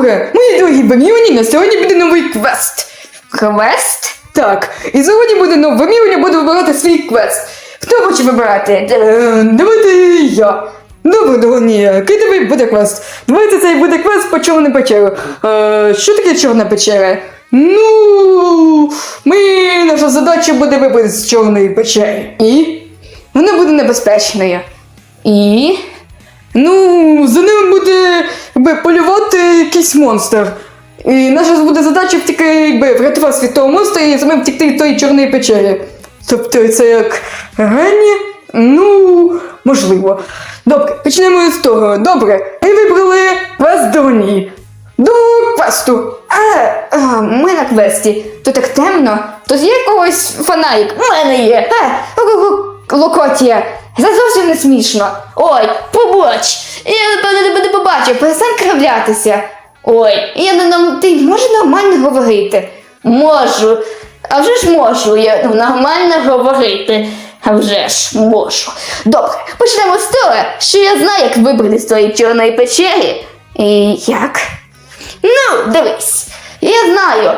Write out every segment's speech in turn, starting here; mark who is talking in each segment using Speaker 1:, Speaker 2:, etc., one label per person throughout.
Speaker 1: Добре, мої дорогі баміоні, на сьогодні буде новий квест.
Speaker 2: Квест?
Speaker 1: Так, і сьогодні буде новий баміоні, буду вибирати свій квест. Хто хоче вибирати? Е, давайте я. Добре, дорогі, який тобі буде квест? Давайте цей буде квест по чорній печері. Е, що таке чорна печера? Ну, ми, наша задача буде вибрати з чорної печери. І? Вона буде небезпечною.
Speaker 2: І.
Speaker 1: Ну, за ним буде якби, полювати якийсь монстр. І наша буде задача втікти, якби, врятувати від того монстра і самим втікти від тої чорної печері. Тобто це як ранні? Ну, можливо. Добре, почнемо з того. Добре, ми вибрали квест Доні. До квесту.
Speaker 2: А, а, ми на квесті. Тут так темно. Тут є когось фонарик. У мене є. А, Локотія. Це зовсім не смішно. Ой, побач. Я тебе не побачив. Перестань кривлятися. Ой, я не нам. Ти можеш нормально говорити? Можу. А вже ж можу я нормально говорити. А вже ж можу. Добре, почнемо з того, що я знаю, як вибрати з тої чорної печері. І як? Ну, дивись, я знаю,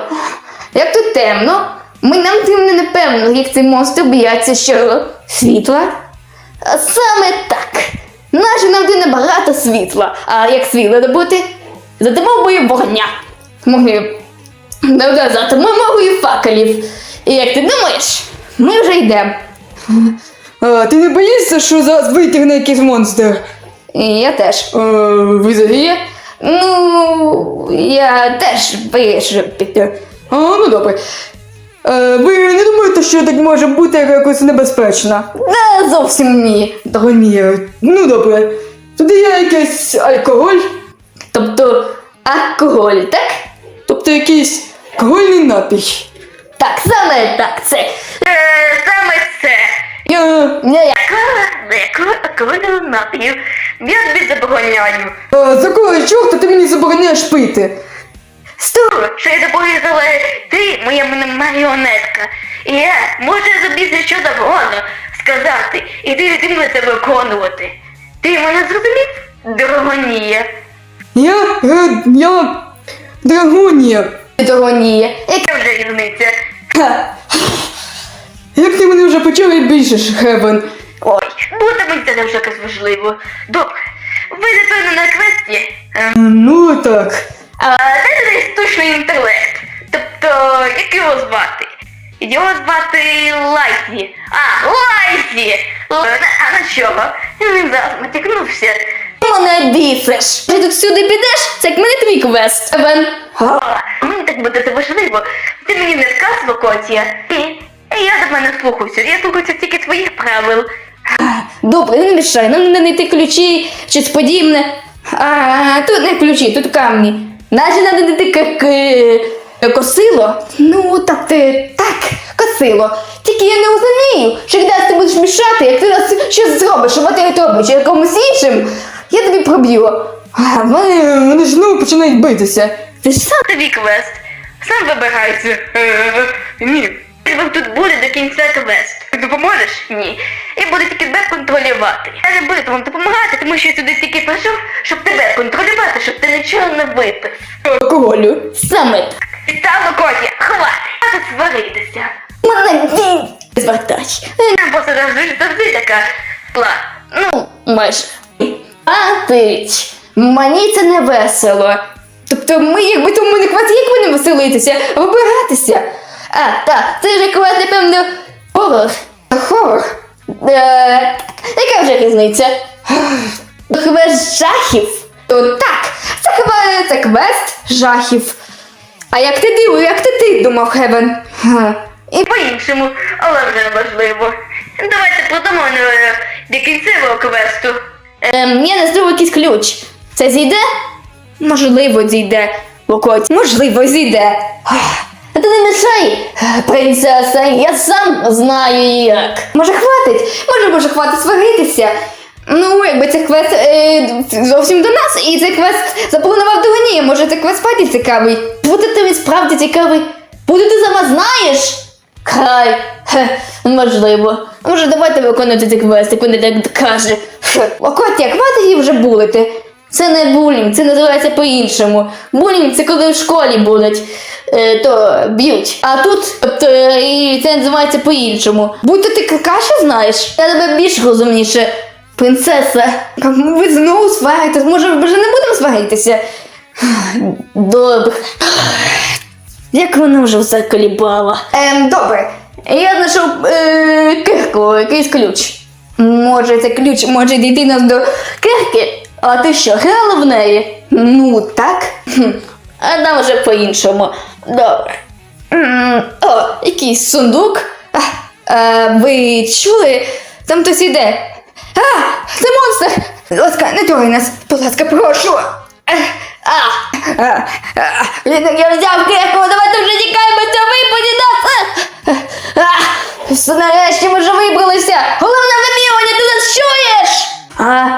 Speaker 2: як тут темно, ми нам тим не напевно, як цей монстр бояться що світла. Саме так. Наше нам де небагато світла. А як світло добути? За допомогою вогня. Могли доказати мовою факелів. І як ти думаєш, ми вже йдемо.
Speaker 1: А, ти не боїшся, що зараз витягне якийсь монстр?
Speaker 2: І я теж.
Speaker 1: А, Визагіє?
Speaker 2: Ну, я теж боюсь піти.
Speaker 1: А, ну добре. Е, ви не думаєте, що так може бути якось небезпечно?
Speaker 2: Да, зовсім ні.
Speaker 1: Та ні, ну добре. Тоді є якийсь алкоголь,
Speaker 2: Тобто алкоголь, так?
Speaker 1: тобто якийсь алкогольний напій.
Speaker 2: Так, саме так, це. Е, саме це.
Speaker 1: Я.
Speaker 2: Я яка алкогольного напію. Я тобі забороняю.
Speaker 1: А, за кого чорта ти мені забороняєш пити?
Speaker 2: Стуру, що я тобою ти моя маріонетка. І я можу тобі за що завгодно сказати, і ти відмінно це виконувати. Ти мене зрозумів? Дорогонія.
Speaker 1: Я. Е, я. Драгонія.
Speaker 2: Дорогонія. Яка вже різниця?
Speaker 1: Ха. Як ти мене вже почав і більше, Хевен?
Speaker 2: Ой, буде мені це не вже якось важливо. Добре. Ви напевно на квесті. Е,
Speaker 1: Ну так.
Speaker 2: Це десь штучний інтелект. Тобто, як його звати? Його звати Лайфі. А, Лайфі! А на чого? Він зараз натякнувся. Мене бісиш. Ти тут сюди підеш? Це як мене твій квест. Евен. Мені так буде важливо. Ти мені не сказ, Котія. Ні. Я до мене слухаюся. Я слухаюся тільки твоїх правил. Добре, не мішай, нам не знайти ключі, щось подібне. А, тут не ключі, тут камні. Навіть надо знайти к- к- косило. Ну, так ти так, косило. Тільки я не розумію, що коли ти будеш мішати, як ти нас щось зробиш, або ти робиш якомусь іншим, я тобі проб'ю.
Speaker 1: А, вони, вони ж знову починають битися.
Speaker 2: Ти ж сам тобі квест. Сам вибирайся. Ні. Вам тут буде до кінця квест. Допоможеш? Ні. Я буду тільки тебе контролювати. Я не буду вам допомагати, тому що я сюди тільки прийшов, щоб тебе контролювати, щоб ти нічого не випив.
Speaker 1: Алкоголю.
Speaker 2: Саме так. Підставно Котя, хватить. А тут сваритися. Мене ні. Звертай. Я просто завжди завжди така. Ла. Ну, майже. А ти. Мені це не весело. Тобто ми якби тому не кваті, як ви не веселитися, вибиратися. А, так, це ж кваті, напевно, хорор. Хорор? Е, яка вже різниця? Квест жахів? То так, це хіба це квест жахів. А як ти дивив, як ти, ти думав, Хевен? І по-іншому, але вже не важливо. Давайте подумаємо до кінцевого квесту. Ем, я не якийсь ключ. Це зійде? Можливо, зійде. Локоть. Можливо, зійде. Ти не мішай, принцеса, я сам знаю як. Може, хватить? Може, може, хватить сваритися. Ну, якби цей квест е, зовсім до нас, і цей квест запланував Дугані. Може, цей квест справді цікавий. Буде тобі справді цікавий. Буде ти сама знаєш? Хай, хе, можливо. Може, давайте виконувати цей квест, як вони так каже. Хе. Окотя, хватить її вже булити. Це не булінг, це називається по-іншому. Булінг це коли в школі будуть, е, то б'ють. А тут от, е, і це називається по-іншому. Будь-то ти краще знаєш, я тебе більш розумніше. Принцеса.
Speaker 1: Ви знову сваритесь, може, ми вже не будемо сваритися?
Speaker 2: Добре. Як вона вже все колібала?
Speaker 1: Ем, добре.
Speaker 2: Я знайшов е, кирку, якийсь ключ.
Speaker 1: Може, це ключ може дійти нас до.
Speaker 2: Кирки? А ти що, грала в неї?
Speaker 1: Ну, так.
Speaker 2: А там вже по-іншому. Добре. О, якийсь сундук.
Speaker 1: А, ви чули? Там хтось іде. А, це монстр! Будь ласка, не трогай нас, будь ласка, прошу.
Speaker 2: А,
Speaker 1: А, а,
Speaker 2: він я взяв кирку, давайте вже тікаємо, це випаді нас. А, все нарешті ми вже вибралися. Головне вимірювання, ти нас чуєш? А,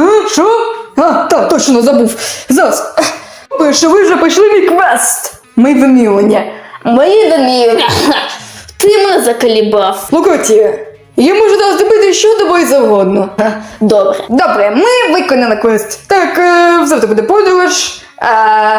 Speaker 1: а, що? А, так, точно забув. Зараз. Ви що ви вже пішли мій квест. Ми вимірювання.
Speaker 2: мої вимірювання. Ти мене заколібав.
Speaker 1: Лукоті, я можу зараз зробити що тобою завгодно.
Speaker 2: Добре.
Speaker 1: Добре, ми виконали квест. Так, е, завтра буде подорож. А,